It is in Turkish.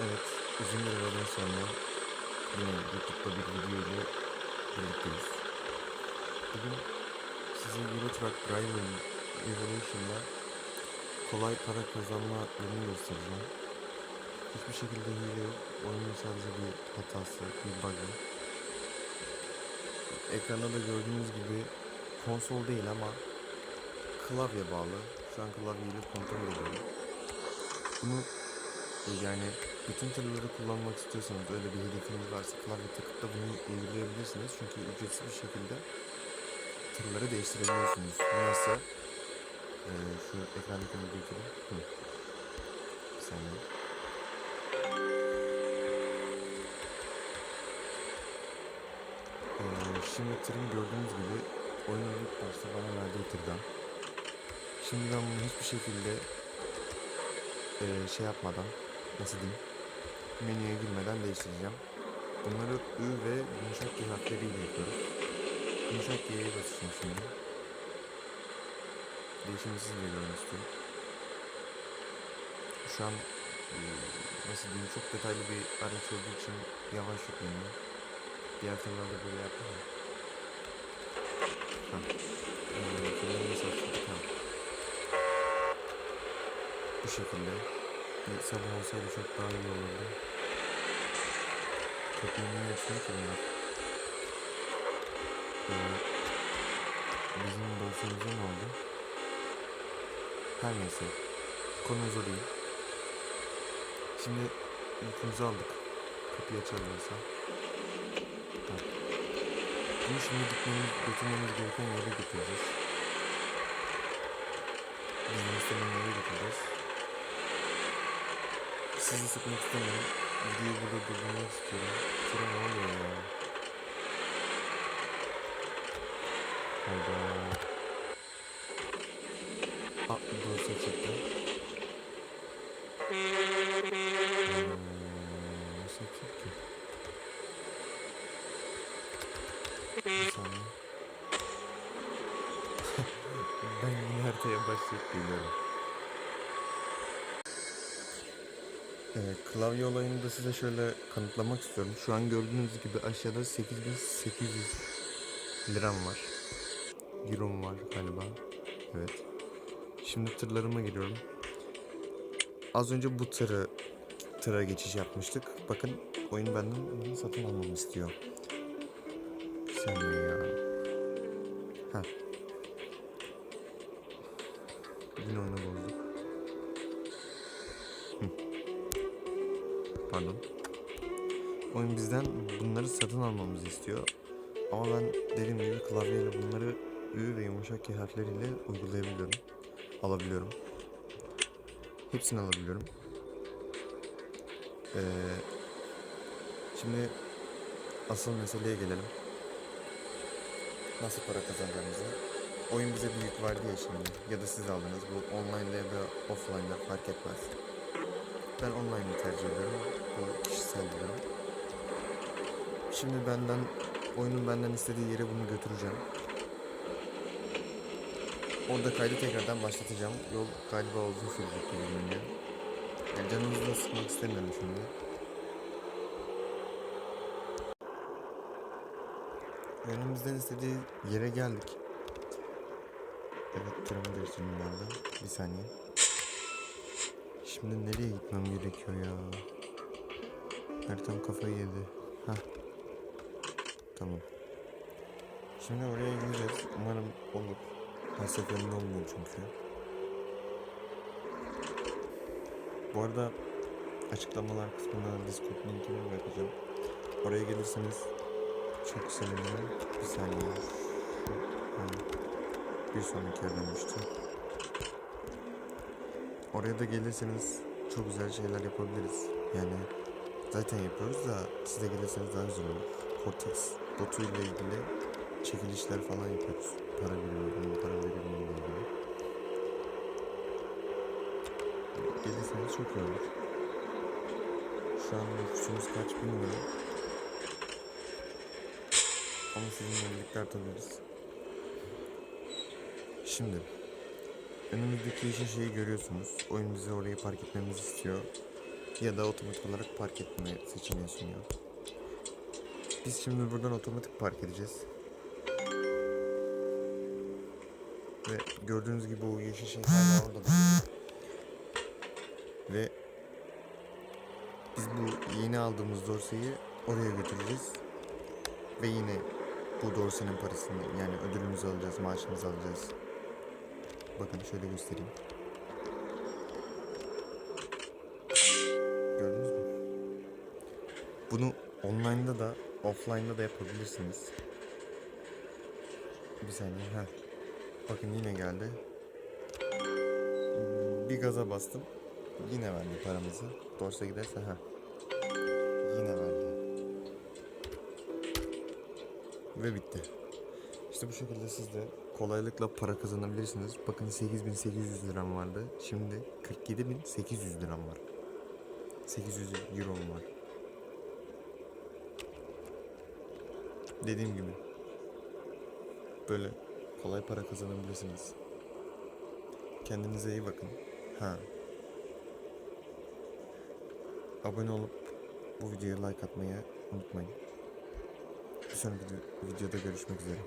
Evet, uzun bir aradan sonra yine YouTube'da bir video ile birlikteyiz. Bugün size Euro Truck Driver Evolution'da kolay para kazanma yolunu göstereceğim. Hiçbir şekilde hile yok. Oyunun sadece bir hatası, bir bug'ı. Ekranda da gördüğünüz gibi konsol değil ama klavye bağlı. Şu an klavyeyle kontrol ediyorum. Bunu yani bütün tırları kullanmak istiyorsanız öyle bir hedefiniz varsa klavye takıp da bunu uygulayabilirsiniz. Çünkü ücretsiz bir şekilde tırları değiştirebiliyorsunuz. Nasıl? Ee, şu ekrandaki bir geçelim. Hı. Bir saniye. Ee, şimdi tırın gördüğünüz gibi oyunun ilk başta bana verdiği tırdan. Şimdi ben bunu hiçbir şekilde ee, şey yapmadan nasıl diyeyim menüye girmeden değiştireceğim. Bunları Ü ve yumuşak G harfleriyle yapıyoruz. Yumuşak G'ye basacağım şimdi. Değişimi siz de istiyorum. Şu an e, nasıl diyeyim çok detaylı bir araç olduğu için yavaş yükleniyor. Diğer tırlarda böyle yapmıyor. Ha. Ee? Ha. Bu şekilde. Bir sabah olsaydı çok daha iyi olurdu. Kapıyı niye ki bunlar? Ee, bizim dosyamıza ne oldu? Her neyse. Konumuz o değil. Şimdi yükümüzü aldık. Kapıyı açarlarsa. Bak. Bunu şimdi gitmemiz, götürmemiz gereken yere götüreceğiz. Bizim istenen yere götüreceğiz. Sizi sıkmak istemiyorum. Videoyu burada durdurmak istiyorum. Sıra ne oluyor ya? Hayda. Aa, dosya çıktı. Hmm, nasıl yapacak ki? Bir saniye. ben yine haritaya başlayıp geliyorum. Evet, klavye olayını da size şöyle kanıtlamak istiyorum. Şu an gördüğünüz gibi aşağıda 8800 liram var. Euro'm var galiba. Evet. Şimdi tırlarıma giriyorum. Az önce bu tırı tıra geçiş yapmıştık. Bakın oyun benden satın almamı istiyor. Saniye ya. Ha. Yine oyunu bozduk. Pardon. Oyun bizden bunları satın almamızı istiyor. Ama ben dediğim gibi klavyeyle bunları Ü ve yumuşak G harfleriyle uygulayabiliyorum. Alabiliyorum. Hepsini alabiliyorum. Ee, şimdi asıl meseleye gelelim. Nasıl para kazanacağımıza. Oyun bize bir yük verdi ya şimdi. Ya da siz aldınız. Bu online'da ya da offline'da fark etmez. Ben online'ı tercih ediyorum. Bu kişisel durum. Şimdi benden oyunun benden istediği yere bunu götüreceğim. Orada kaydı tekrardan başlatacağım. Yol galiba uzun sürecek gibi görünüyor. Yani canınızı da sıkmak istemiyorum şimdi. Önümüzden istediği yere geldik. Evet tırımı değiştirdim ben de. Bir saniye. Şimdi nereye gitmem gerekiyor ya? Haritam kafayı yedi. Hah. Tamam. Şimdi oraya gideceğiz. Umarım olur. Her seferinde olmuyor çünkü. Bu arada açıklamalar kısmına Discord linkini bırakacağım. Oraya gelirseniz çok sevinirim. Bir saniye. Ha, bir sonraki yerden düştü. Oraya da gelirseniz çok güzel şeyler yapabiliriz. Yani zaten yapıyoruz da siz de gelirseniz daha güzel olur. Cortex botu ile ilgili çekilişler falan yapıyoruz. Para veriyorum, para veriyorum ile ilgili. Gelirseniz çok iyi olur. Şu an nüfusumuz kaç bilmiyorum. Ama sizinle birlikte artabiliriz. Şimdi Önümüzdeki yeşil şeyi görüyorsunuz. Oyun bizi oraya park etmemizi istiyor. Ya da otomatik olarak park etme seçeneği sunuyor. Biz şimdi buradan otomatik park edeceğiz. Ve gördüğünüz gibi o yeşil şey hala orada. Ve biz bu yeni aldığımız dorseyi oraya götüreceğiz. Ve yine bu dorsenin parasını yani ödülümüzü alacağız, maaşımızı alacağız. Bakın şöyle göstereyim. Bunu online'da da offline'da da yapabilirsiniz. Bir saniye. ha. Bakın yine geldi. Bir gaza bastım. Yine verdi paramızı. Dorse giderse ha. Yine verdi. Ve bitti. İşte bu şekilde siz de kolaylıkla para kazanabilirsiniz. Bakın 8800 liram vardı. Şimdi 47800 liram var. 800 euro var. Dediğim gibi böyle kolay para kazanabilirsiniz. Kendinize iyi bakın. Ha. Abone olup bu videoya like atmayı unutmayın. Bir sonraki videoda görüşmek üzere.